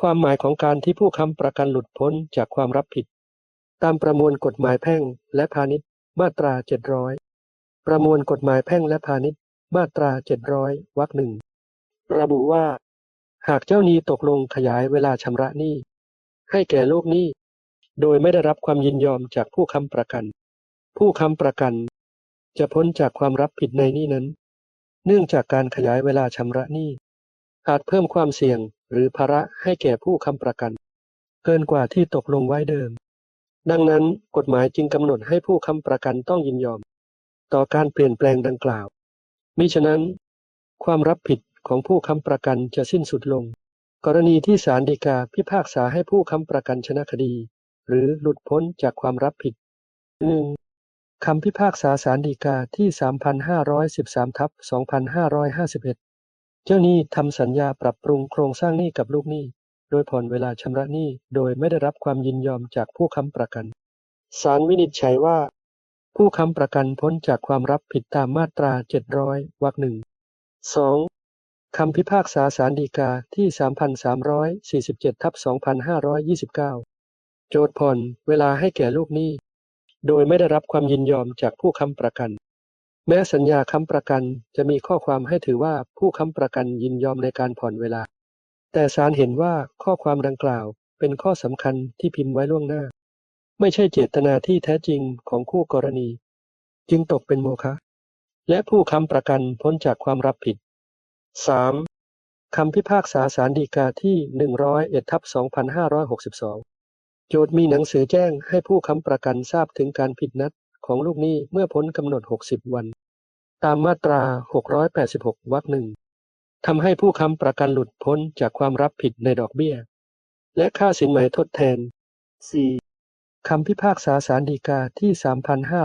ความหมายของการที่ผู้ค้ำประกันหลุดพ้นจากความรับผิด ตามประมวลกฎหมายแพ่งและพาณิชย์มาตรา 700 ประมวลกฎหมายแพ่งและพาณิชย์มาตรา 700วรรคหนึ่งระบุว่า หากเจ้าหนี้ตกลงขยายเวลาชำระหนี้ ให้แก่ลูกหนี้ โดยไม่ได้รับความยินยอมจากผู้ค้ำประกัน ผู้ค้ำประกัน จะพ้นจากความรับผิดในหนี้นั้น เนื่องจากการขยายเวลาชำระหนี้อาจเพิ่มความเสี่ยง หรือภาระให้แก่ผู้ค้ำประกัน เกินกว่าที่ตกลงไว้เดิม ดังนั้นกฎหมายจึงกำหนดให้ผู้ค้ำประกันต้องยินยอม ต่อการเปลี่ยนแปลงดังกล่าว มิฉะนั้น ความรับผิดของผู้ค้ำประกันจะสิ้นสุดลง กรณีที่ศาลฎีกาพิพากษาให้ผู้ค้ำประกันชนะคดี หรือหลุดพ้นจากความรับผิด 1. คำพิพากษาศาลฎีกาที่ 3,513ทับ2,551 เจ้าหนี้ทำสัญญาปรับปรุงโครงสร้างหนี้กับลูกหนี้ โดยผ่อนเวลาชำระหนี้โดยไม่ได้รับความยินยอมจากผู้ค้ำประกัน ศาลวินิจฉัยว่า ผู้ค้ำประกันพ้นจากความรับผิดตามมาตรา 700 วรรคหนึ่ง 2. คำพิพากษาศาลฎีกาที่ 3,347ทับ2,529 โจทย์ผ่อนเวลาให้แก่ลูกหนี้ โดยไม่ได้รับความยินยอมจากผู้ค้ำประกัน แม้สัญญาค้ำประกันจะมีข้อความให้ถือว่าผู้ค้ำประกันยินยอมในการผ่อนเวลา แต่ศาลเห็นว่าข้อความดังกล่าวเป็นข้อสำคัญที่พิมพ์ไว้ล่วงหน้า ไม่ใช่เจตนาที่แท้จริงของคู่กรณี จึงตกเป็นโมฆะและผู้ค้ำประกันพ้นจากความรับผิด 3. คำพิพากษาศาลฎีกาที่ 101ทับ2562 โจทย์มีหนังสือแจ้งให้ผู้ค้ำประกันทราบถึงการผิดนัด ของลูกหนี้เมื่อพ้นกำหนด 60 วัน ตามมาตรา 686 วรรคหนึ่งทำให้ผู้ค้ำประกันหลุดพ้นจากความรับผิดในดอกเบี้ย และค่าสินไหมทดแทน 4. คำพิพากษาศาลฎีกาที่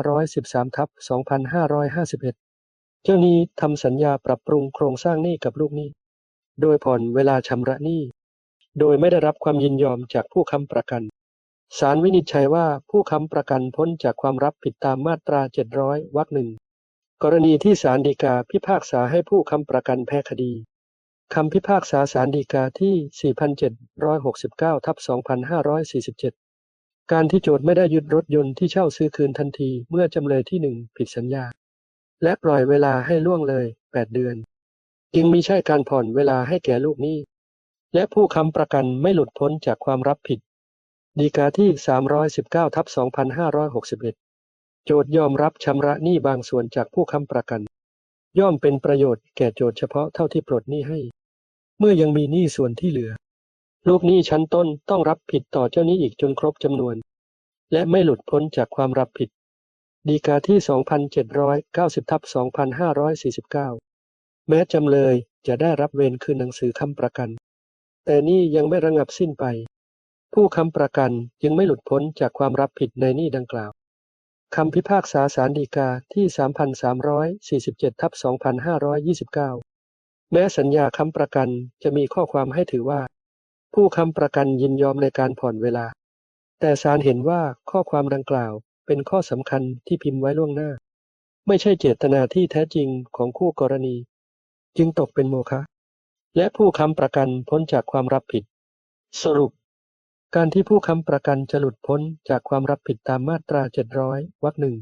3,513 ทับ 2,551 เจ้าหนี้ทำสัญญาปรับปรุงโครงสร้างหนี้กับลูกหนี้ โดยผ่อนเวลาชำระหนี้ โดยไม่ได้รับความยินยอมจากผู้ค้ำประกัน ศาลวินิจฉัยว่าผู้ค้ำประกันพ้นจากความรับผิดตามมาตรา700วรรคหนึ่ง กรณีที่ศาลฎีกาพิพากษาให้ผู้ค้ำประกันแพ้คดี คำพิพากษาศาลฎีกาที่ 4,769ทับ2,547 การที่โจทย์ไม่ได้ยึดรถยนต์ที่เช่าซื้อคืนทันทีเมื่อจำเลยที่หนึ่งผิดสัญญา และปล่อยเวลาให้ล่วงเลย 8 เดือน จึงมิใช่การผ่อนเวลาให้แก่ลูกหนี้และผู้ค้ำประกันไม่หลุดพ้นจากความรับผิด ดีกาที่ 319ทับ2561 โจทย์ยอมรับชำระหนี้บางส่วนจากผู้ค้ำประกัน ย่อมเป็นประโยชน์แก่โจทย์เฉพาะเท่าที่ปลดหนี้ให้ เมื่อยังมีหนี้ส่วนที่เหลือ ลูกหนี้ชั้นต้นต้องรับผิดต่อเจ้าหนี้อีกจนครบจำนวน และไม่หลุดพ้นจากความรับผิดดีกาที่ 2,790ทับ2,549 แม้จำเลยจะได้รับเวรคืนหนังสือค้ำประกัน แต่นี่ยังไม่ระงับสิ้นไป ผู้ค้ำประกันจึงไม่หลุดพ้นจากความรับผิดในหนี้ดังกล่าวคำพิพากษาศาลฎีกาที่ 3,347ทับ2,529 แม้สัญญาค้ำประกันจะมีข้อความให้ถือว่า ผู้ค้ำประกันยินยอมในการผ่อนเวลา แต่ศาลเห็นว่าข้อความดังกล่าวเป็นข้อสำคัญที่พิมพ์ไว้ล่วงหน้า ไม่ใช่เจตนาที่แท้จริงของคู่กรณี จึงตกเป็นโมฆะและผู้ค้ำประกันพ้นจากความรับผิด สรุป การที่ผู้ค้ำประกันจะหลุดพ้นจากความรับผิดตามมาตรา 700 วรรคหนึ่ง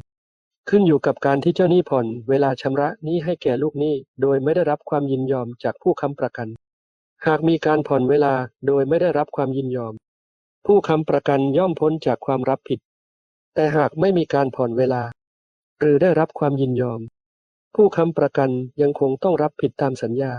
ขึ้นอยู่กับการที่เจ้าหนี้ผ่อนเวลาชำระหนี้ให้แก่ลูกหนี้ โดยไม่ได้รับความยินยอมจากผู้ค้ำประกัน หากมีการผ่อนเวลาโดยไม่ได้รับความยินยอม ผู้ค้ำประกันย่อมพ้นจากความรับผิด แต่หากไม่มีการผ่อนเวลา หรือได้รับความยินยอม ผู้ค้ำประกันยังคงต้องรับผิดตามสัญญา